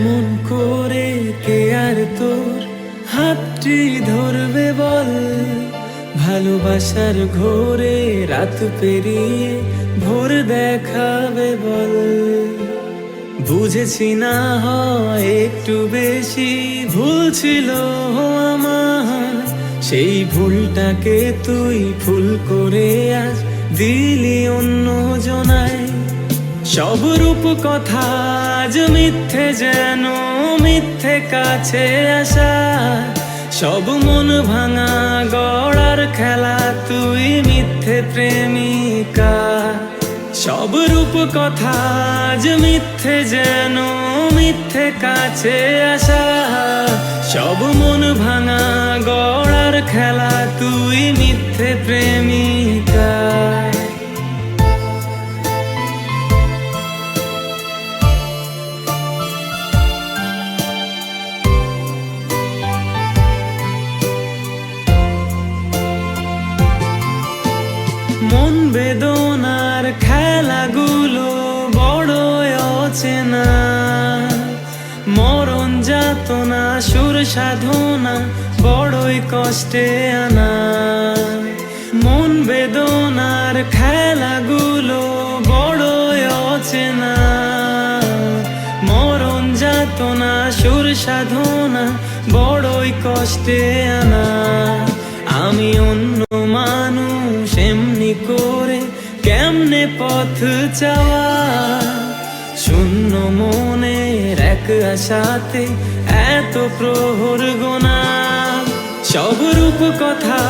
এমন করে কে আর তোর হাতটি ধরবে বল? ভালোবাসার ঘোরে রাত পেরিয়ে ভোর দেখাবে বল। বুঝেছি না হয় একটু বেশি ভুল ছিল আমার। সেই ভুলটাকে তুই ফুল করে আজ দিলি অন্য জনায়। সব রূপ কথা আজ মিথ্যে যেন মিথ্যে কাছে আসা। সব মন ভাঙা গড়ার খেলা, তুই মিথ্যে প্রেমিকা। সব রূপ কথা আজ মিথ্যে যেন মিথ্যে কাছে আসা। সব মন ভাঙা গড়ার খেলা, তুই মিথ্যে প্রেমিকা। সুর সাধনা, বড়ই কষ্টে আনা। মন বেদনার খেলাগুলো বড় অচেনা। মরণ যাতনা, সুর সাধনা, বড়ই কষ্টে আনা। আমি অন্য মানুষ, এমনি করে কেমনে পথ চাওয়া? মনের এক আশাতে এত প্রহর গোনা। সব রূপ কথা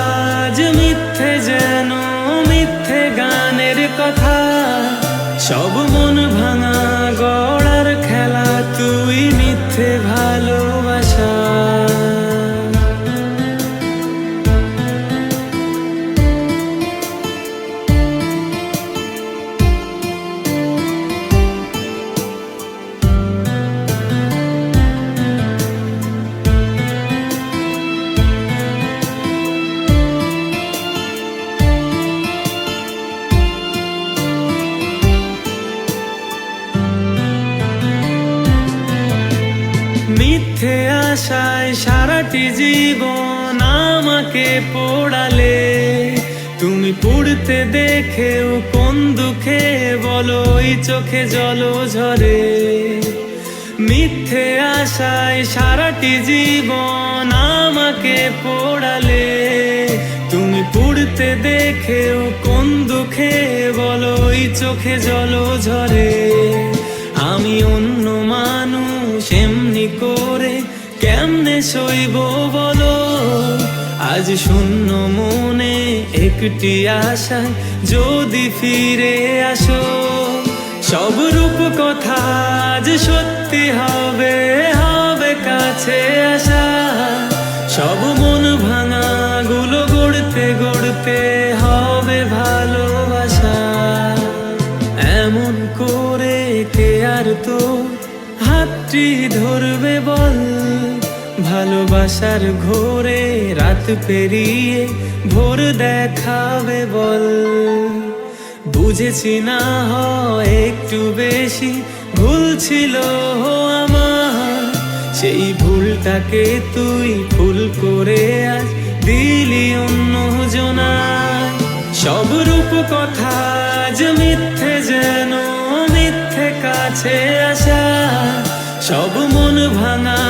যে মিথ্যে যেন মিথ্যে গানের কথা। সব মন ভাঙা মিথ্যে আশায় সারাটি জীবন আমাকে পোড়ালে। তুমি পুড়তে দেখেও কোন দুঃখে বলো, ওই চোখে জল ঝরে। মিথ্যে আশায় সারাটি জীবন আমাকে পোড়ালে। তুমি পুড়তে দেখেও কোন দুঃখে বলো, ওই চোখে জল ঝরে। আমি অন্য সইব বলো। আজ শূন্য মনে একটি আশা, যদি ফিরে আসো। সব রূপ কথা আজ সত্যি হবে হবে কাছে আসা। সব মন ভাঙা গুলো গড়তে গড়তে হবে ভালোবাসা। এমন করে কে আর তো হাতটি ধরবে বল। ভালোবাসার ঘোরে রাত পেরিয়ে ভোর দেখাবে বল। বুঝেছি না হয় একটু বেশি ভুল ছিল আমার। সেই ভুলটাকে তুই ভুল করে আজ দিলি অন্য জনায়। সব রূপ কথা আজ মিথ্যে যেন মিথ্যে কাছে আসা। সব মন ভাঙা